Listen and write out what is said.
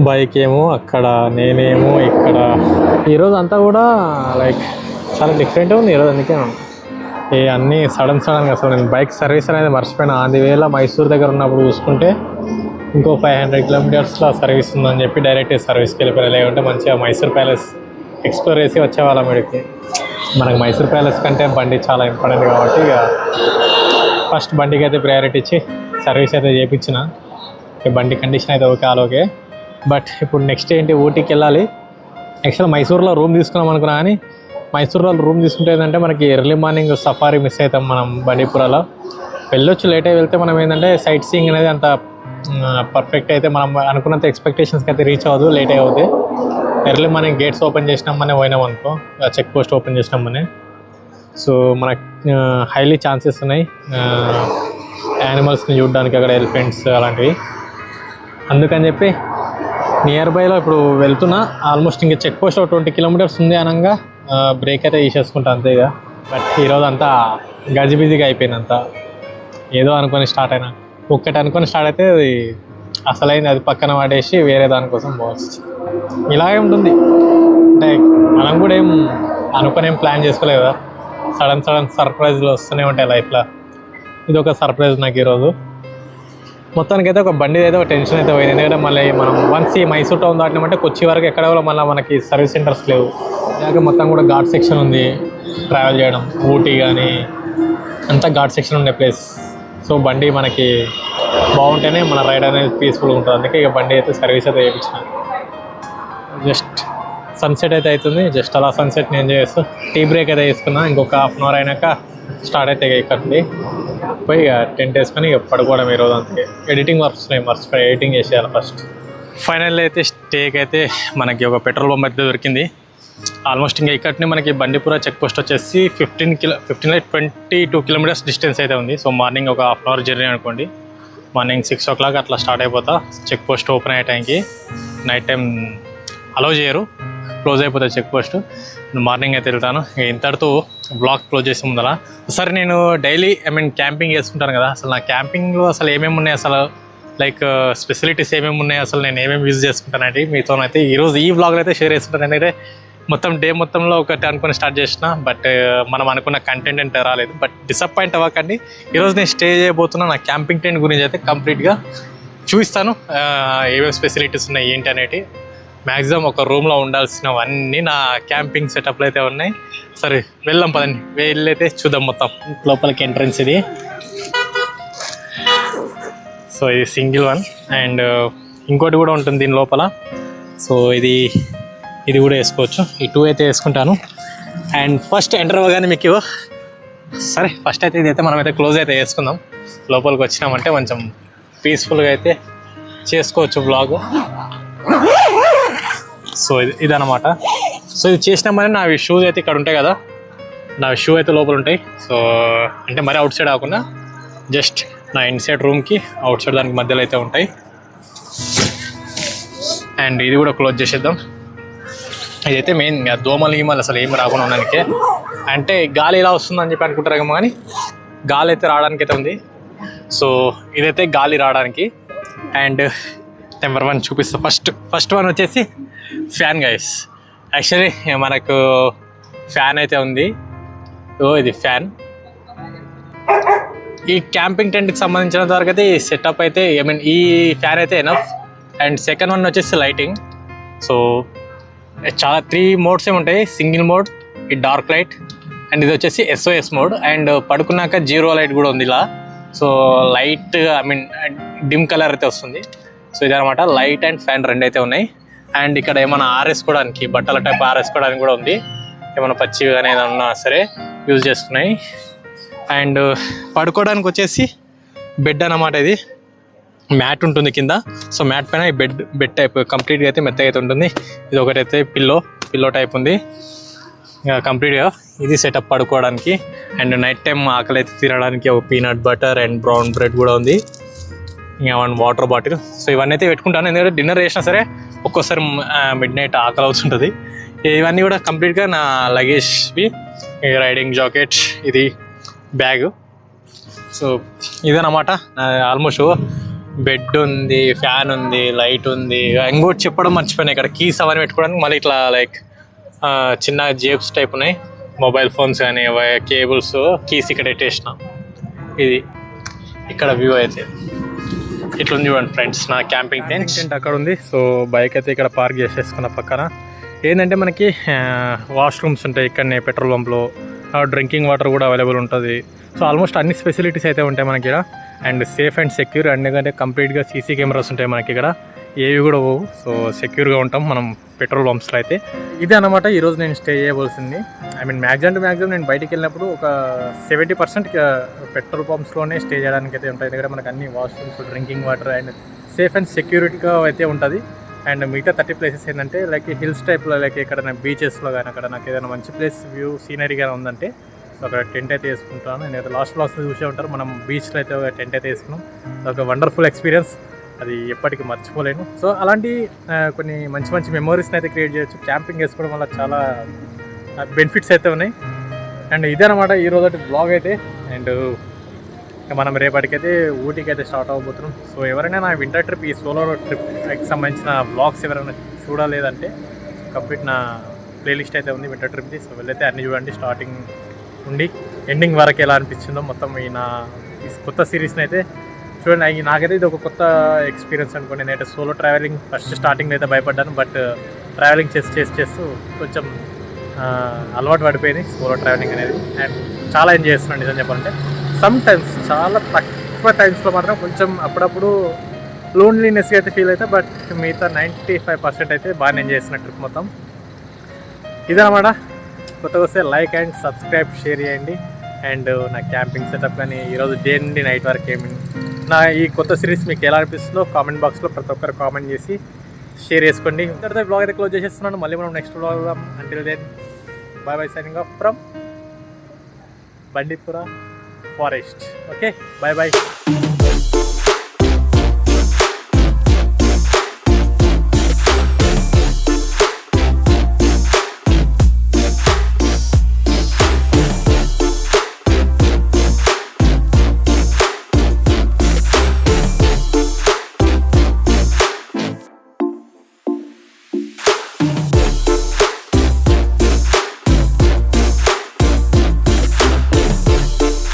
Bike ఏమో అక్కడ నేనేమో ఇక్కడ. ఈరోజు అంతా కూడా లైక్ చాలా డిఫరెంట్ ఉంది ఈరోజు అందుకే. ఏ అన్నీ సడన్ సడన్గా అసలు నేను బైక్ సర్వీస్ అనేది మర్చిపోయిన. ఆది వేళ మైసూర్ దగ్గర ఉన్నప్పుడు చూసుకుంటే ఇంకో ఫైవ్ హండ్రెడ్ కిలోమీటర్స్లో సర్వీస్ ఉందని చెప్పి డైరెక్ట్ సర్వీస్కి వెళ్ళిపోయారు లేకుంటే మంచిగా మైసూర్ ప్యాలెస్ ఎక్స్ప్లోర్ చేసి వచ్చేవాళ్ళం ఇక్కడికి. మనకు మైసూర్ ప్యాలెస్ కంటే బండి చాలా ఇంపార్టెంట్ కాబట్టి ఇక ఫస్ట్ బండికి అయితే ప్రయారిటీ ఇచ్చి సర్వీస్ అయితే చేయించిన బండి కండిషన్ అయితే ఓకే ఆల్ బట్ ఇప్పుడు నెక్స్ట్ ఏంటి ఊటీకి వెళ్ళాలి. యాక్చువల్ మైసూర్లో రూమ్ తీసుకున్నాం అనుకున్నా కానీ మైసూర్లో రూమ్ తీసుకుంటే ఏంటంటే మనకి ఎర్లీ మార్నింగ్ సఫారీ మిస్ అవుతాం మనం బండిపురాలో. వెళ్ళొచ్చు లేట్ అయి వెళ్తే మనం ఏంటంటే సైట్ సీయింగ్ అనేది అంత పర్ఫెక్ట్ అయితే మనం అనుకున్నంత ఎక్స్పెక్టేషన్స్కి అయితే రీచ్ అవ్వదు లేట్ అవుతుంది ఎర్లీ మార్నింగ్ గేట్స్ ఓపెన్ చేసినామనే పోయినాం అనుకో చెక్ పోస్ట్ ఓపెన్ చేసినామనే. సో మనకు హైలీ ఛాన్సెస్ ఉన్నాయి. యానిమల్స్ని చూడడానికి అక్కడ ఎలిఫెంట్స్ అలాంటివి. అందుకని చెప్పి నియర్ బైలో ఇప్పుడు వెళ్తున్నా. ఆల్మోస్ట్ ఇంకా చెక్ పోస్ట్ ఒక ట్వంటీ కిలోమీటర్స్ ఉంది అనగా. బ్రేక్ అయితే తీసేసుకుంటా అంతేగా బట్ ఈరోజు అంతా గజిబిజిగా అయిపోయినంత. ఏదో అనుకొని స్టార్ట్ అయినా. ఒక్కటి అనుకొని స్టార్ట్ అయితే అది అసలైంది. అది పక్కన పడేసి వేరే దానికోసం పోవచ్చు. ఇలాగే ఉంటుంది. అంటే మనం కూడా ఏం అనుకొని ఏం ప్లాన్ చేసుకోలేదు కదా. సడన్ సడన్ సర్ప్రైజ్లు వస్తూనే ఉంటాయి లైఫ్లో. ఇది ఒక సర్ప్రైజ్ నాకు ఈరోజు మొత్తానికి అయితే ఒక బండి అయితే ఒక టెన్షన్ అయితే పోయింది. ఎందుకంటే మళ్ళీ మనం వన్స్ ఈ మైసూర్ టౌన్ దాటినామంటే కొచ్చి వరకు ఎక్కడ కూడా మళ్ళీ మనకి సర్వీస్ సెంటర్స్ లేవు. ఇలాగ మొత్తం కూడా ఘాట్ సెక్షన్ ఉంది. ట్రావెల్ చేయడం ఊటీ కానీ అంతా ఘాట్ సెక్షన్ ఉండే ప్లేస్ సో బండి మనకి బాగుంటేనే మన రైడ్ అనేది పీస్ఫుల్గా ఉంటుంది. అందుకే ఇక బండి అయితే సర్వీస్ అయితే చేయించిన. జస్ట్ సన్సెట్ అయితే అవుతుంది జస్ట్ అలా సన్సెట్ని ఎంజాయ్ చేస్తూ టీ బ్రేక్ అయితే తీసుకున్నా ఇంకొక హాఫ్ అన్ అవర్ అయినాక స్టార్ట్ అయితే ఇక పోయి ఇక టెంట్ వేసుకొని ఇక పడుకోవడం ఈ రోజు అంతే. ఎడిటింగ్ వర్క్స్ ఉన్నాయి మర్చిపోయి ఎడిటింగ్ చేసేయాలి ఫస్ట్ ఫైనల్ అయితే స్టేక్ అయితే మనకి ఒక పెట్రోల్ పంప్ అయితే దొరికింది. ఆల్మోస్ట్ ఇంకా ఇక్కడనే మనకి బండిపుర చెక్ పోస్ట్ వచ్చేసి fifteen kilo fifteen twenty two kilometres distance అయితే ఉంది. సో మార్నింగ్ ఒక హాఫ్ అన్ అవర్ జర్నీ అనుకోండి. మార్నింగ్ సిక్స్ ఓ క్లాక్ అట్లా స్టార్ట్ అయిపోతా. చెక్ పోస్ట్ ఓపెన్ అయ్యే టైంకి నైట్ టైం అలౌ చేయరు. క్లోజ్ అయిపోతుంది చెక్ పోస్ట్. మార్నింగ్ అయితే వెళ్తాను. ఇంతటితో బ్లాక్ క్లోజ్ చేసే ముందర సరే నేను డైలీ ఐ మీన్ క్యాంపింగ్ చేసుకుంటాను కదా. అసలు నా క్యాంపింగ్లో అసలు ఏమేమి ఉన్నాయి? అసలు లైక్ స్పెసిలిటీస్ ఏమేమి ఉన్నాయి? అసలు నేను ఏమేమి యూజ్ చేసుకుంటానంటే మీతోనైతే ఈరోజు ఈ బ్లాగ్లో అయితే షేర్ చేసుకుంటాను. ఎందుకంటే మొత్తం డే మొత్తంలో ఒకటి అనుకుని స్టార్ట్ చేసిన బట్ మనం అనుకున్న కంటెంట్ అంటే రాలేదు. బట్ డిసప్పాయింట్ అవ్వకండి. ఈరోజు నేను స్టే చేయబోతున్నా నా క్యాంపింగ్ టెంట్ గురించి అయితే కంప్లీట్గా చూపిస్తాను. ఏమేమి ఫెసిలిటీస్ ఉన్నాయి ఏంటి అనేటి. మ్యాక్సిమం ఒక రూమ్లో ఉండాల్సినవన్నీ నా క్యాంపింగ్ సెటప్లు అయితే ఉన్నాయి. సరే వెళ్దాం పదండి. వెళ్ళైతే చూద్దాం మొత్తం. లోపలికి ఎంట్రన్స్ ఇది. సో ఇది సింగిల్ వన్ అండ్ ఇంకోటి కూడా ఉంటుంది దీని లోపల. సో ఇది ఇది కూడా వేసుకోవచ్చు. ఈ టూ అయితే వేసుకుంటాను. అండ్ ఫస్ట్ ఎంటర్ అవ్వగానే మీకు. సరే ఫస్ట్ అయితే ఇదైతే మనం అయితే క్లోజ్ అయితే వేసుకుందాం. లోపలికి వచ్చినామంటే కొంచెం పీస్ఫుల్గా అయితే చేసుకోవచ్చు బ్లాగ్ సో ఇది ఇదనమాట సో ఇది చేసినామని నా షూస్ అయితే ఇక్కడ ఉంటాయి కదా. నా షూ అయితే లోపల ఉంటాయి. సో అంటే మరి అవుట్ సైడ్ కాకుండా జస్ట్ నా ఇన్సైడ్ రూమ్కి అవుట్ సైడ్ దానికి మధ్యలో అయితే ఉంటాయి. అండ్ ఇది కూడా క్లోజ్ చేసేద్దాం. ఇదైతే మెయిన్ దోమలు గీమలు అసలు ఏమి రాకుండా ఉండడానికి. అంటే గాలి ఎలా వస్తుందని చెప్పి అనుకుంటారేమో కానీ గాలి అయితే రావడానికి అయితే ఉంది. సో ఇదైతే గాలి రావడానికి. అండ్ నెంబర్ వన్ చూపిస్తా. ఫస్ట్ ఫస్ట్ వన్ వచ్చేసి ఫ్యాన్ గైస్ యాక్చువల్లీ మనకు ఫ్యాన్ అయితే ఉంది. ఓ ఇది ఫ్యాన్. ఈ క్యాంపింగ్ టెంట్కి సంబంధించినంత వరకు అయితే ఈ సెటప్ అయితే ఐ మీన్ ఈ ఫ్యాన్ అయితే ఎనఫ్ అండ్ సెకండ్ వన్ వచ్చేసి లైటింగ్ సో చాలా త్రీ మోడ్స్ ఏమి ఉంటాయి. సింగిల్ మోడ్ ఈ డార్క్ లైట్ అండ్ ఇది వచ్చేసి ఎస్ఓఎస్ మోడ్ అండ్ పడుకున్నాక జీరో లైట్ కూడా ఉంది ఇలా. So light I mean dim colour అయితే వస్తుంది. సో ఇదనమాట లైట్ అండ్ ఫ్యాన్ రెండు అయితే ఉన్నాయి. అండ్ ఇక్కడ ఏమైనా ఆరేసుకోవడానికి బట్టల టైప్ ఆరేసుకోవడానికి కూడా ఉంది. ఏమైనా పచ్చివి కానీ ఏదైనా ఉన్నా సరే యూజ్ చేసుకున్నాయి. అండ్ పడుకోవడానికి వచ్చేసి బెడ్ అన్నమాట ఇది. మ్యాట్ ఉంటుంది కింద. సో మ్యాట్ పైన ఈ బెడ్ బెడ్ టైప్ కంప్లీట్గా అయితే మెత్తగా అయితే ఉంటుంది. ఇది ఒకటైతే పిల్లో పిల్లో టైప్ ఉంది. ఇంకా కంప్లీట్గా ఇది సెటప్ పడుకోవడానికి. అండ్ నైట్ టైం ఆకలి అయితే తినడానికి ఒక peanut butter and brown bread కూడా ఉంది. ఇంకా వన్ వాటర్ బాటిల్. సో ఇవన్నీ అయితే పెట్టుకుంటాను. ఎందుకంటే డిన్నర్ చేసినా సరే ఒక్కోసారి మిడ్ నైట్ ఆకలి అవుతుంటుంది. ఇవన్నీ కూడా కంప్లీట్గా నా లగేజ్వి రైడింగ్ జాకెట్ ఇది బ్యాగ్ సో ఇదనమాట ఆల్మోస్ట్ బెడ్ ఉంది ఫ్యాన్ ఉంది లైట్ ఉంది. ఇంకోటి చెప్పడం మర్చిపోయినాయి ఇక్కడ కీస్ అవన్నీ పెట్టుకోవడానికి మళ్ళీ ఇట్లా లైక్ చిన్న జేబ్స్ టైప్ ఉన్నాయి. మొబైల్ ఫోన్స్ కానీ కేబుల్స్ కీస్ ఇక్కడ పెట్టేసిన. ఇది ఇక్కడ వ్యూ అయితే. ఇట్లా ఉంది చూడండి ఫ్రెండ్స్ నా క్యాంపింగ్ టెంట్ అక్కడ ఉంది. సో బైక్ అయితే ఇక్కడ పార్క్ చేసేసుకున్న పక్కన. ఏంటంటే మనకి వాష్రూమ్స్ ఉంటాయి ఇక్కడనే పెట్రోల్ పంప్లో. డ్రింకింగ్ వాటర్ కూడా అవైలబుల్ ఉంటుంది. సో ఆల్మోస్ట్ అన్ని ఫెసిలిటీస్ అయితే ఉంటాయి మనకి ఇక్కడ. అండ్ సేఫ్ అండ్ సెక్యూర్ ఎందుకంటే కంప్లీట్గా సీసీ కెమెరాస్ ఉంటాయి మనకి ఇక్కడ. ఏవి కూడా పోవు. సో సెక్యూర్గా ఉంటాం. మనం పెట్రోల్ పంప్స్లో అయితే. ఇదే అనమాట ఈరోజు నేను స్టే చేయవలసింది. I mean maximum to maximum నేను బయటికి వెళ్ళినప్పుడు ఒక సెవెంటీ పర్సెంట్ పెట్రోల్ పంప్స్లోనే స్టే చేయడానికి అయితే ఉంటుంది ఎందుకంటే మనకు అన్ని washrooms drinking water and safe and సెక్యూరిటీగా అయితే ఉంటుంది. అండ్ మిగతా థర్టీ ప్లేసెస్ ఏంటంటే లైక్ హిల్స్ టైప్లో లైక్ ఎక్కడైనా బీచెస్లో కానీ అక్కడ నాకు ఏదైనా మంచి ప్లేస్ వ్యూ సీనరీ కానీ ఉందంటే సో అక్కడ టెంట్ అయితే వేసుకుంటాను. నేను లాస్ట్ బ్లాక్స్ చూసే ఉంటారు. మనం బీచ్లో అయితే ఒక టెంట్ అయితే వేసుకున్నాం. ఒక వండర్ఫుల్ ఎక్స్పీరియన్స్ అది ఎప్పటికీ మర్చిపోలేను. సో అలాంటి కొన్ని మంచి మంచి మెమోరీస్ని అయితే క్రియేట్ చేయొచ్చు. క్యాంపింగ్ వేసుకోవడం వల్ల చాలా బెనిఫిట్స్ అయితే ఉన్నాయి. అండ్ ఇదేనమాట ఈరోజు ఒకటి బ్లాగ్ అయితే. అండ్ మనం రేపటికైతే ఊటీకి అయితే స్టార్ట్ అవ్వబోతున్నాం. సో ఎవరైనా నా వింటర్ ట్రిప్ ఈ సోలో ట్రిప్కి సంబంధించిన బ్లాగ్స్ ఎవరైనా చూడలేదంటే కంప్లీట్ నా ప్లేలిస్ట్ అయితే ఉంది వింటర్ ట్రిప్ది సో వెళ్ళైతే అన్ని చూడండి. స్టార్టింగ్ ఉండి ఎండింగ్ వరకు ఎలా అనిపించిందో మొత్తం ఈ నా ఈ కొత్త సిరీస్ని అయితే చూడండి నాకైతే ఇది ఒక కొత్త ఎక్స్పీరియన్స్ అనుకోండి. నేనైతే సోలో ట్రావెలింగ్ ఫస్ట్ స్టార్టింగ్ అయితే భయపడ్డాను బట్ ట్రావెలింగ్ చేసి చేసి చేస్తూ కొంచెం అలవాటు పడిపోయింది సోలో ట్రావెలింగ్ అనేది. అండ్ చాలా ఎంజాయ్ చేస్తున్నాను నిజం చెప్పాలంటే. సమ్ టైమ్స్ చాలా తక్కువ టైమ్స్లో మాత్రం కొంచెం అప్పుడప్పుడు లోన్లీనెస్ అయితే ఫీల్ అవుతాయి బట్ మిగతా నైంటీ ఫైవ్ పర్సెంట్ అయితే బాగా ఎంజాయ్ చేస్తున్న ట్రిప్ మొత్తం. ఇదనమాట కొత్తగా వస్తే లైక్ అండ్ సబ్స్క్రైబ్ షేర్ చేయండి. అండ్ uh, నా క్యాంపింగ్ సెటప్ కానీ ఈరోజు డే నుండి నైట్ వరకు ఏమి నా ఈ కొత్త సిరీస్ మీకు ఎలా అనిపిస్తుందో కామెంట్ బాక్స్లో ప్రతి ఒక్కరు కామెంట్ చేసి షేర్ చేసుకోండి. తర్వాత బ్లాగ్ అయితే క్లోజ్ చేసేస్తున్నాను. మళ్ళీ మనం next blog until then bye bye signing off from Bandipura forest okay bye bye